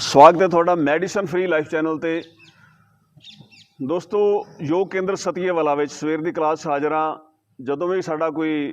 ਸਵਾਗਤ ਹੈ ਤੁਹਾਡਾ ਮੈਡੀਸਨ ਫ੍ਰੀ ਲਾਈਫ ਚੈਨਲ ਤੇ। ਦੋਸਤੋ ਯੋਗ ਕੇਂਦਰ ਸਤੀਏਵਾਲਾ ਵਿੱਚ ਸਵੇਰ ਦੀ ਕਲਾਸ ਹਾਜ਼ਰ ਹਾਂ। ਜਦੋਂ ਵੀ ਸਾਡਾ ਕੋਈ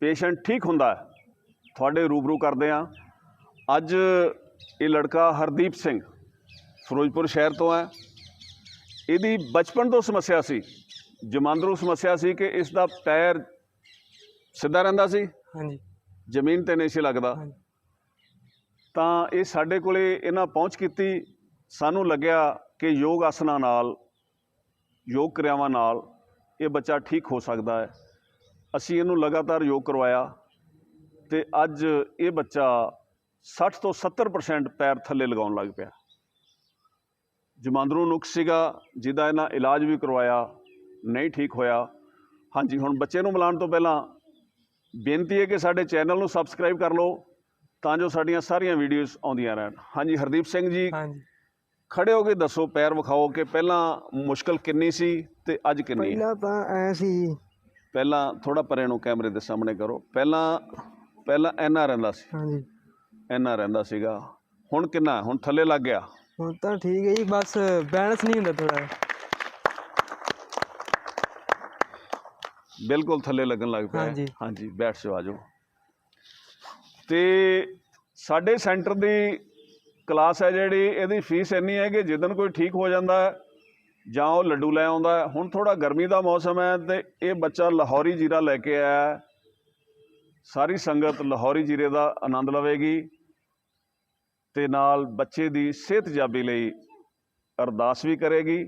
ਪੇਸ਼ੈਂਟ ਠੀਕ ਹੁੰਦਾ ਹੈ ਤੁਹਾਡੇ ਰੂਬਰੂ ਕਰਦੇ ਹਾਂ। ਅੱਜ ਇਹ ਲੜਕਾ ਹਰਦੀਪ ਸਿੰਘ ਫਿਰੋਜ਼ਪੁਰ ਸ਼ਹਿਰ ਤੋਂ ਹੈ। ਇਹਦੀ ਬਚਪਨ ਤੋਂ ਸਮੱਸਿਆ ਸੀ ਜਮਾਂਦਰੂ ਸਮੱਸਿਆ ਸੀ ਕਿ ਇਸ ਦਾ ਪੈਰ ਸਿੱਧਾ ਰਹਿੰਦਾ ਸੀ। ਹਾਂਜੀ। ਜ਼ਮੀਨ ਤੇ ਨਹੀਂ ਸੀ ਲੱਗਦਾ। ਹਾਂਜੀ। ਤਾਂ ਇਹ ਸਾਡੇ ਕੋਲੇ ਇਹਨਾਂ ਪਹੁੰਚ ਕੀਤੀ। ਸਾਨੂੰ ਲੱਗਿਆ ਕਿ ਯੋਗ ਆਸਨਾਂ ਨਾਲ, ਯੋਗ ਕਿਰਿਆਵਾਂ ਨਾਲ ਇਹ ਬੱਚਾ ਠੀਕ ਹੋ ਸਕਦਾ ਹੈ। ਅਸੀਂ ਇਹਨੂੰ ਲਗਾਤਾਰ ਯੋਗ ਕਰਵਾਇਆ ਤੇ ਅੱਜ ਇਹ ਬੱਚਾ 60 ਤੋਂ 70% ਪੈਰ ਥੱਲੇ ਲਗਾਉਣ ਲੱਗ ਪਿਆ। ਜਮਾਂਦਰੂ ਨੁਕਸ ਸੀਗਾ, ਜਿਹਦਾ ਇਹਨਾਂ ਇਲਾਜ ਵੀ ਕਰਵਾਇਆ, ਨਹੀਂ ਠੀਕ ਹੋਇਆ। ਹਾਂਜੀ, ਹੁਣ ਬੱਚੇ ਨੂੰ ਮਿਲਾਉਣ ਤੋਂ ਪਹਿਲਾਂ ਬੇਨਤੀ ਹੈ ਕਿ ਸਾਡੇ ਚੈਨਲ ਨੂੰ ਸਬਸਕ੍ਰਾਈਬ ਕਰ ਲਓ। ਤਾਂ ਜੋ ਸਾਡੀਆਂ ਸਾਰੀਆਂ ਵੀਡੀਓਜ਼ ਆਉਂਦੀਆਂ ਰਹਿਣ। ਹਾਂਜੀ ਹਰਦੀਪ ਸਿੰਘ ਜੀ ਹਾਂਜੀ। ਖੜੇ ਹੋ ਕੇ ਦੱਸੋ ਪੈਰ ਵਿਖਾਓ ਕਿ ਪਹਿਲਾਂ ਮੁਸ਼ਕਲ ਕਿੰਨੀ ਸੀ ਤੇ ਅੱਜ ਕਿੰਨੀ ਹੈ? ਪਹਿਲਾਂ ਤਾਂ ਐ ਸੀ। ਪਹਿਲਾਂ ਥੋੜਾ ਪਰੇ ਨੂੰ ਕੈਮਰੇ ਦੇ ਸਾਹਮਣੇ ਕਰੋ। ਪਹਿਲਾਂ ਪਹਿਲਾਂ ਐਨਾ ਰਹਿੰਦਾ ਸੀ। ਹਾਂਜੀ। ਐਨਾ ਰਹਿੰਦਾ ਸੀਗਾ। ਹੁਣ ਕਿੰਨਾ? ਹੁਣ ਥੱਲੇ ਲੱਗ ਗਿਆ। ਹੁਣ ਤਾਂ ਠੀਕ ਹੈ ਜੀ ਬਸ ਬੈਲੈਂਸ ਨਹੀਂ ਹੁੰਦਾ ਥੋੜਾ ਬਿਲਕੁਲ ਥੱਲੇ ਲੱਗਣ ਲੱਗ ਪਿਆ। ਹਾਂਜੀ। ਹਾਂਜੀ ਬੈਠ ਜਾਓ ਆ ਜਾਓ। ਤੇ ਸਾਡੇ ਸੈਂਟਰ ਦੀ ਕਲਾਸ ਹੈ ਜਿਹੜੀ, ਇਹਦੀ ਫੀਸ ਇੰਨੀ ਹੈ ਕਿ ਜਿੱਦਨ ਕੋਈ ਠੀਕ ਹੋ ਜਾਂਦਾ ਜਾਂ ਉਹ ਲੱਡੂ ਲੈ ਆਉਂਦਾ ਹੁਣ ਥੋੜਾ ਗਰਮੀ ਦਾ ਮੌਸਮ ਹੈ ਤੇ ਇਹ ਬੱਚਾ ਲਾਹੌਰੀ ਜੀਰਾ ਲੈ ਕੇ ਆਇਆ ਸਾਰੀ ਸੰਗਤ ਲਾਹੌਰੀ ਜੀਰੇ ਦਾ ਆਨੰਦ ਲਵੇਗੀ ਤੇ ਨਾਲ ਬੱਚੇ ਦੀ ਸਿਹਤਯਾਬੀ ਲਈ ਅਰਦਾਸ ਵੀ ਕਰੇਗੀ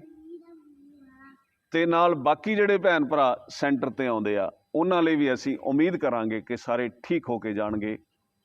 ਤੇ ਨਾਲ ਬਾਕੀ ਜਿਹੜੇ ਭੈਣ ਭਰਾ ਸੈਂਟਰ ਤੇ ਆਉਂਦੇ ਆ, ਉਹਨਾਂ ਲਈ ਵੀ ਅਸੀਂ ਉਮੀਦ ਕਰਾਂਗੇ ਕਿ ਸਾਰੇ ਠੀਕ ਹੋ ਕੇ ਜਾਣਗੇ।